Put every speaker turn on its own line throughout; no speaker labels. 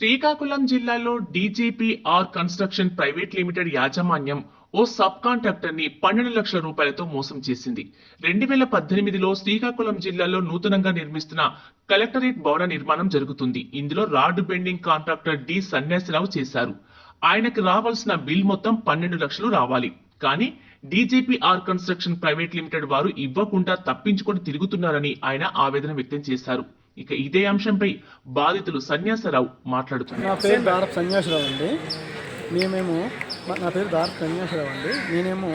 శ్రీకాకుళం జిల్లాలో DGP R construction private limited యాజమాన్యం ఓ సబ్ కాంట్రాక్టర్ని పన్నెండు లక్షల రూపాయలతో మోసం చేసింది. రెండు వేల పద్దెనిమిదిలో శ్రీకాకుళం జిల్లాలో నూతనంగా నిర్మిస్తున్న కలెక్టరేట్ భవన నిర్మాణం జరుగుతుంది. ఇందులో rod bending contractor D Sanyasirao చేశారు. ఆయనకు రావాల్సిన బిల్ మొత్తం పన్నెండు లక్షలు రావాలి. కానీ DGP R construction private limited వారు ఇవ్వకుండా తప్పించుకొని తిరుగుతున్నారని ఆయన ఆవేదన వ్యక్తం చేశారు. ఇక ఇదే అంశంపై బాధితులు సన్యాసరావు మాట్లాడుతున్నారు.
నా పేరు దారప్ సన్యాసరావు అండి. మేమేమో నా పేరు దారప్ సన్యాసరావు అండి. నేనేమో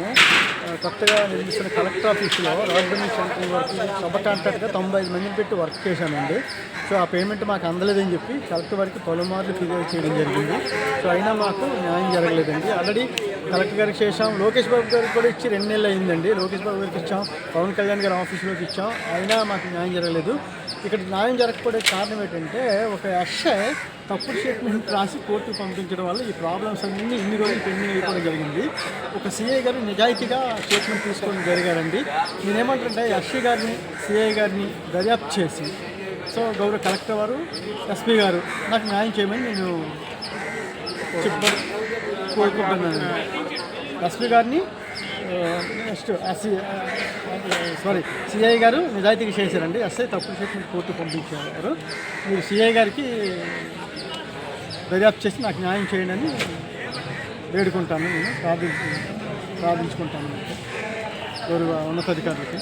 కొత్తగా నిర్మిస్తున్న కలెక్టర్ ఆఫీస్లో రాజధాని సెంటర్ వరకు సబ్ కాంట్రాక్ట్గా తొంభై ఐదు మందిని పెట్టి వర్క్ చేశానండి. సో ఆ పేమెంట్ మాకు అందలేదని చెప్పి కలెక్టర్ వారికి పలుమార్లు ఫిర్యాదు చేయడం జరిగింది. సో అయినా మాకు న్యాయం జరగలేదండి. ఆల్రెడీ కలెక్టర్ గారికి చేసాం లోకేష్ బాబు గారికి కూడా ఇచ్చి రెండు నెలలు అయిందండి. లోకేష్ బాబు గారికి ఇచ్చాం. పవన్ కళ్యాణ్ గారి ఆఫీస్లోకి ఇచ్చాం. అయినా మాకు న్యాయం జరగలేదు. ఇక్కడ న్యాయం జరగకపోవడం కారణం ఏంటంటే ఒక ఎస్ఐ తప్పుడు స్టేట్మెంట్ రాసి కోర్టుకు పంపించడం వల్ల ఈ ప్రాబ్లమ్స్ అన్నీ ఇన్ని రోజులు పెండింగ్ అయిపోవడం జరిగింది. ఒక సిఐ గారు నిజాయితీగా స్టేట్మెంట్ తీసుకోవడం జరిగారండి. నేనేమంటుంటే ఎస్ఐ గారిని సిఐ గారిని దర్యాప్తు చేసి సో గౌరవ కలెక్టర్ వారు ఎస్పీ గారు నాకు న్యాయం చేయమని నేను చెప్ప కోరుకుంటున్నాను ఎస్పీ గారిని నెక్స్ట్ ఎస్సీ సారీ సిఐ గారు నిజాయితీగా చేశారండి. ఎస్ఐ తప్పుడు స్టేట్మెంట్ కోర్టు పంపించారు. మీరు సిఐ గారికి దర్యాప్తు చేసి నాకు న్యాయం చేయండి అని వేడుకుంటాను. నేను ప్రార్థించు ప్రార్థించుకుంటాను. గౌరవ ఉన్నతాధికారులకి.